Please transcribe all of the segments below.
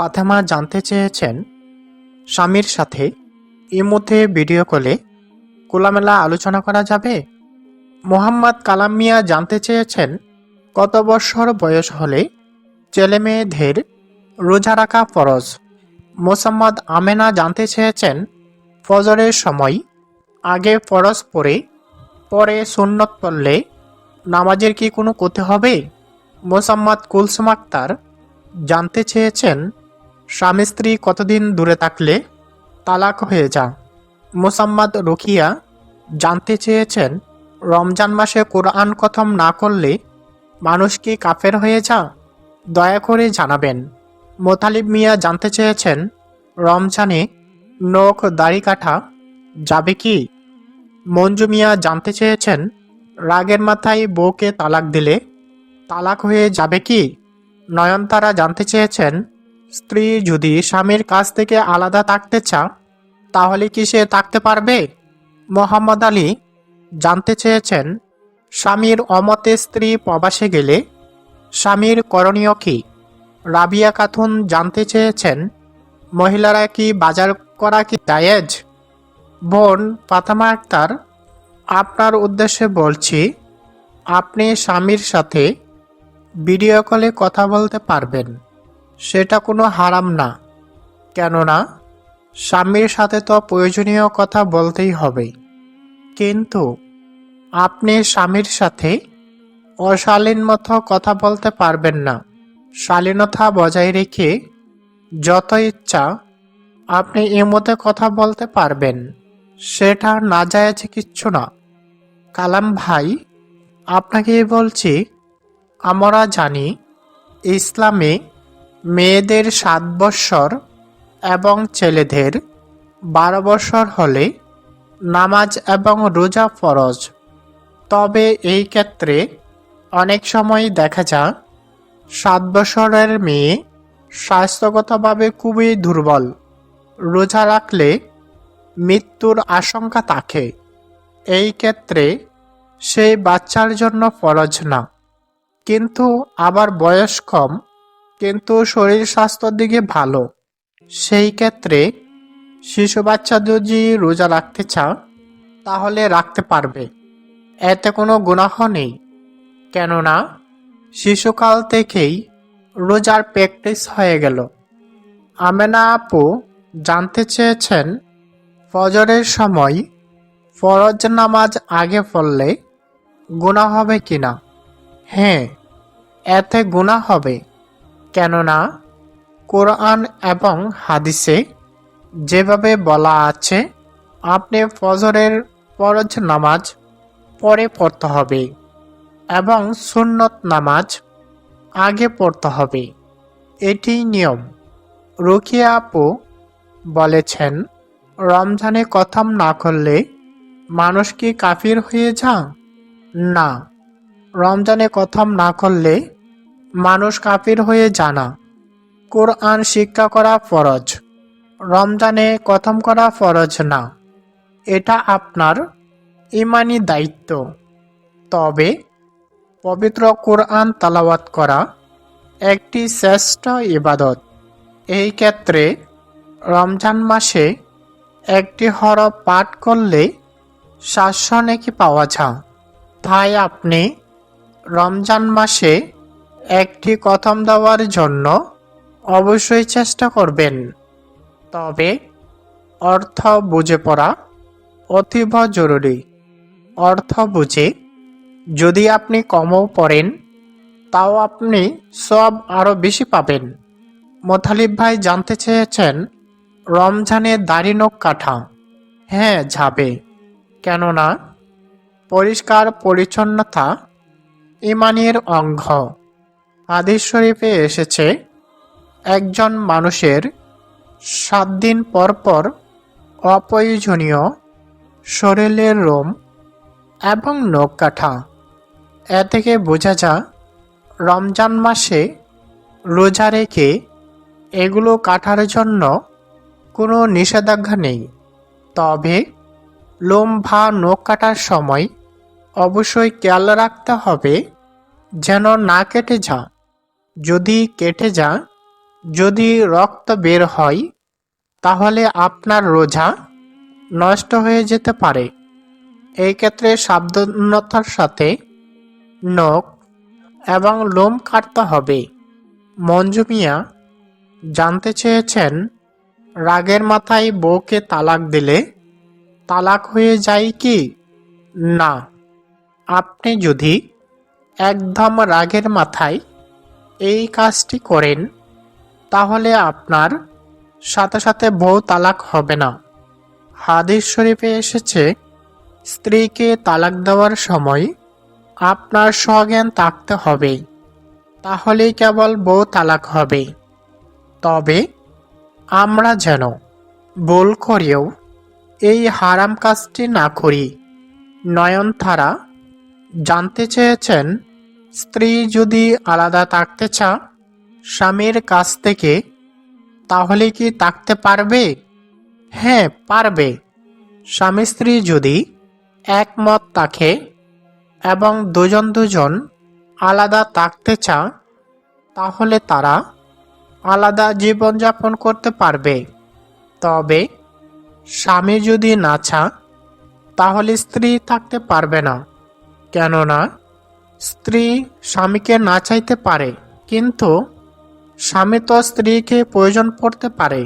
ফাতেমা জানতে চেয়েছেন স্বামীর সাথে ইমধ্যে ভিডিও কলে খোলামেলা আলোচনা করা যাবে। মোহাম্মদ কালাম মিয়া জানতে চেয়েছেন, কত বছর বয়স হলে ছেলে মেয়েদের রোজা রাখা ফরজ? মোসাম্মদ আমেনা জানতে চেয়েছেন, ফজরের সময় আগে ফরজ পরে পরে সুন্নত পড়লে নামাজের কি কোনো ক্ষতি হবে? মোসাম্মদ কুলসুম আক্তার জানতে চেয়েছেন স্বামী স্ত্রী কতদিন দূরে থাকলে তালাক হয়ে যা। মোসাম্মদ রুখিয়া জানতে চেয়েছেন, রমজান মাসে কোরআন কথম না করলে মানুষ কি কাফের হয়ে যা? দয়া করে জানাবেন। মোতালিব মিয়া জানতে চেয়েছেন, রমজানে নখ দাড়ি কাটা যাবে কি? মঞ্জু মিয়া জানতে চেয়েছেন, রাগের মাথায় বউকে তালাক দিলে তালাক হয়ে যাবে কি? নয়নতারা জানতে চেয়েছেন স্ত্রী যদি স্বামীর কাছ থেকে আলাদা থাকতে চা তাহলে কি সে থাকতে পারবে? মোহাম্মদ আলী জানতে চেয়েছেন, স্বামীর অমতে স্ত্রী প্রবাসে গেলে স্বামীর করণীয় কি? রাবিয়া খাতুন জানতে চেয়েছেন, মহিলারা কি বাজার করা কি দায়েজ বোন ফাতেমা আক্তার, আপনার উদ্দেশ্যে বলছি, আপনি স্বামীর সাথে ভিডিও কলে কথা বলতে পারবেন। সেটা কোনো হারাম না। কেননা, স্বামীর সাথে তো প্রয়োজনীয় কথা বলতেই হবে। কিন্তু আপনি স্বামীর সাথে অশালীন মতো কথা বলতে পারবেন না। শালীনতা বজায় রেখে যত ইচ্ছা আপনি মধ্যে কথা বলতে পারবেন। সেটা না যায় কিচ্ছু না। কালাম ভাই আপনাকে বলছি, আমরা জানি ইসলামে মেয়েদের সাত বৎসর এবং ছেলেদের বারো বৎসর হলে নামাজ এবং রোজা ফরজ। তবে এই ক্ষেত্রে অনেক সময় দেখা যায়, সাত বছরের মেয়ে স্বাস্থ্যগতভাবে খুবই দুর্বল, রোজা রাখলে মৃত্যুর আশঙ্কা থাকে। এই ক্ষেত্রে সেই বাচ্চার জন্য ফরজ না। কিন্তু আবার বয়স কম কিন্তু শরীর স্বাস্থ্যের দিকে ভালো। সেই ক্ষেত্রে শিশু বাচ্চা যদি রোজা রাখতে চাও তাহলে রাখতে পারবে। এতে কোনো গুনাহ নেই। কেননা, শিশুকাল থেকেই রোজার প্র্যাকটিস হয়ে গেল। আমেনা আপু জানতে চেয়েছেন, ফজরের সময় ফরজ নামাজ আগে পড়লে গুণা হবে কিনা? হ্যাঁ এতে গুণা হবে। কেননা কোরআন এবং হাদিসে যেভাবে বলা আছে, আপনি ফজরের ফরজ নামাজ পরে পড়তে হবে এবং সুন্নত নামাজ আগে পড়তে হবে। এটি নিয়ম। রুকিয়া আপু বলেছেন, রমজানে কথম না করলে মানুষ কি কাফির হয়ে যা না। রমজানে কথম না করলে মানুষ কাফির হয়ে জানা। কোরআন শিক্ষা করা ফরজ। রমজানে কথম করা ফরজ না। এটা আপনার ইমানি দায়িত্ব। তবে পবিত্র কোরআন তালাওয়াত করা একটি শ্রেষ্ঠ ইবাদত। এই ক্ষেত্রে রমজান মাসে একটি হরফ পাঠ করলে সাতশো নাকি পাওয়া যায়। তাই আপনি রমজান মাসে একটি কথম দেওয়ার জন্য অবশ্যই চেষ্টা করবেন। তবে অর্থ বুঝে পড়া অতীব জরুরি। অর্থ বুঝে যদি আপনি কমও পড়েন, তাও আপনি সব আরও বেশি পাবেন। মোথালিব ভাই জানতে চেয়েছেন, রমজানে দাড়ি নখ হ্যাঁ যাবে। কেননা, পরিষ্কার পরিচ্ছন্নতা ইমানের অঙ্গ। হাদিস শরীফে এসেছে একজন মানুষের সাত দিন পর পর অপ্রয়োজনীয় শরীরের রোম এবং নখ কাঠা। এ থেকে বোঝা যায় রমজান মাসে রোজা রেখে এগুলো কাটার জন্য কোনো নিষেধাজ্ঞা নেই। তবে লোম বা নখ কাটার সময় অবশ্যই খেয়াল রাখতে হবে যেন না কেটে যা যদি কেটে যা যদি রক্ত বের হয়, তাহলে আপনার রোজা নষ্ট হয়ে যেতে পারে। এই ক্ষেত্রে সাবধানতার সাথে নখ এবং লোম কাটতে হবে। মঞ্জু মিয়া জানতে চেয়েছেন, রাগের মাথায় বউকে তালাক দিলে তালাক হয়ে যায় কি? না। আপনি যদি একদম রাগের মাথায় এই কাজটি করেন, তাহলে আপনার সাথে সাথে বউ তালাক হবে না। হাদিস শরীফে এসেছে, স্ত্রীকে তালাক দেওয়ার সময় আপনার স্বজ্ঞান থাকতে হবে, তাহলেই কেবল বউ তালাক হবে। তবে আমরা যেন ভুল করেও এই হারাম কাজটি না করি। নয়নতারা জানতে চেয়েছেন স্ত্রী যদি আলাদা থাকতে চা স্বামীর কাছ থেকে, তাহলে কি থাকতে পারবে? হ্যাঁ পারবে। স্বামী স্ত্রী যদি একমত থাকে এবং দুজন দুজন আলাদা থাকতে চা তাহলে তারা আলাদা জীবনযাপন করতে পারবে। তবে স্বামী যদি না চা তাহলে স্ত্রী থাকতে পারবে না। কেননা স্ত্রী স্বামীকে না চাইতে পারে, কিন্তু স্বামী তো স্ত্রীকে প্রয়োজন পড়তে পারে।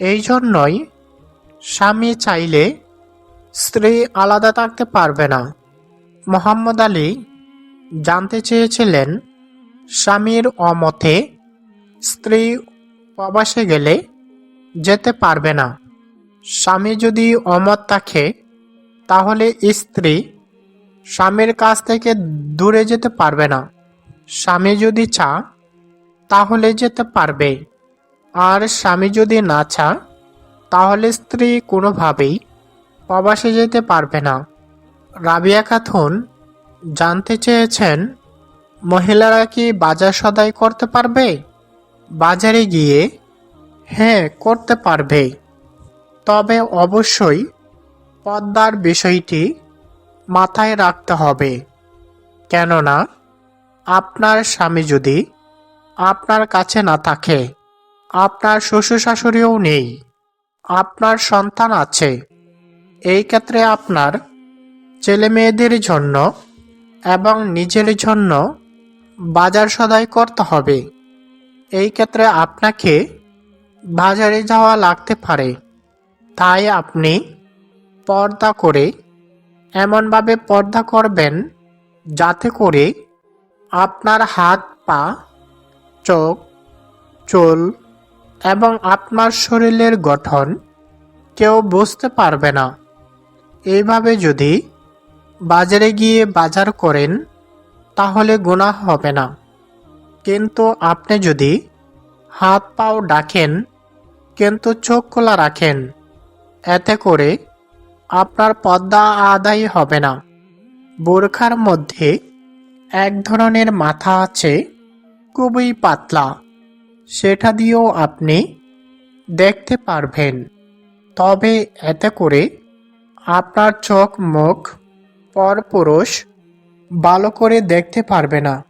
এই জন্যই স্বামী চাইলে স্ত্রী আলাদা থাকতে পারবে না। মোহাম্মদ আলী জানতে চেয়েছিলেন, স্বামীর অমতে স্ত্রী প্রবাসে গেলে যেতে পারবে না। স্বামী যদি অমত থাকে, তাহলে স্ত্রী স্বামীর কাছ থেকে দূরে যেতে পারবে না। স্বামী যদি চা, তাহলে যেতে পারবে। আর স্বামী যদি না চা, তাহলে স্ত্রী কোনোভাবেই প্রবাসে যেতে পারবে না। রাবিয়া খাতুন জানতে চেয়েছেন, মহিলারা কি বাজার সদাই করতে পারবে? বাজারে গিয়ে হ্যাঁ করতে পারবে। তবে অবশ্যই পদ্মার বিষয়টি মাথায় রাখতে হবে। কেননা, আপনার স্বামী যদি আপনার কাছে না থাকে, আপনার শ্বশুর শাশুড়িও নেই, আপনার সন্তান আছে, এই ক্ষেত্রে আপনার ছেলে মেয়েদের জন্য এবং নিজের জন্য বাজার সদাই করতে হবে। এই ক্ষেত্রে আপনাকে বাজারে যাওয়া লাগতে পারে। তাই আপনি পর্দা করে এমনভাবে পর্দা করবেন যাতে করে আপনার হাত, পা, চোখ, চুল এবং আপনার শরীরের গঠন কেউ বুঝতে পারবে না। এইভাবে যদি বাজারে গিয়ে বাজার করেন, তাহলে গুনাহ হবে না। কিন্তু আপনি যদি হাত পাও ডাকেন, কিন্তু চোখ খোলা রাখেন, এতে করে আপনার পদ্মা আদায় হবে না। বোরখার মধ্যে এক ধরনের মাথা আছে, খুবই পাতলা। সেটা দিয়েও আপনি দেখতে পারবেন। তবে এতে করে আপনার চোখ, মুখ, পরপুরুষ ভালো করে দেখতে পারবে না।